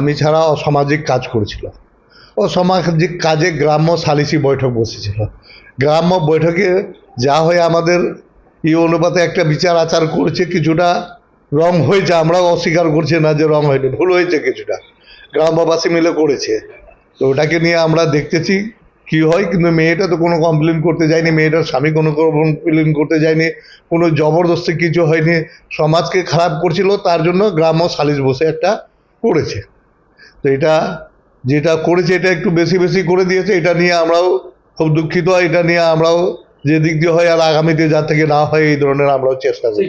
আমি ছাড়া অসামাজিক কাজ করেছিল। অসামাজিক কাজে গ্রাম্য সালিসি বৈঠক বসেছিল। গ্রাম্য বৈঠকে যা হয় আমাদের এই অনুপাতে একটা বিচার আচার করেছে, কিছুটা রং হয়েছে, আমরাও অস্বীকার করছি না যে রং হয়নি, ভুল হয়েছে কিছুটা। গ্রামবাসী মিলে করেছে। তো ওটাকে নিয়ে আমরা দেখতেছি কি হয়, কিন্তু মেয়েটা তো কোনো কমপ্লেন করতে যায়নি, মেয়েটার স্বামী কোনো কমপ্লেন করতে যায়নি, কোনো জবরদস্তি কিছু হয়নি। সমাজকে খারাপ করছিল, তার জন্য গ্রাম্য সালিশ বসে একটা করেছে। তো এটা যেটা করেছে এটা একটু বেশি বেশি করে দিয়েছে এটা নিয়ে আমরাও খুব দুঃখিত এটা নিয়ে আমরাও যে দিক দিয়ে হয় আর আগামীতে যা থেকে না হয় এই ধরনের আমরাও চেষ্টা করি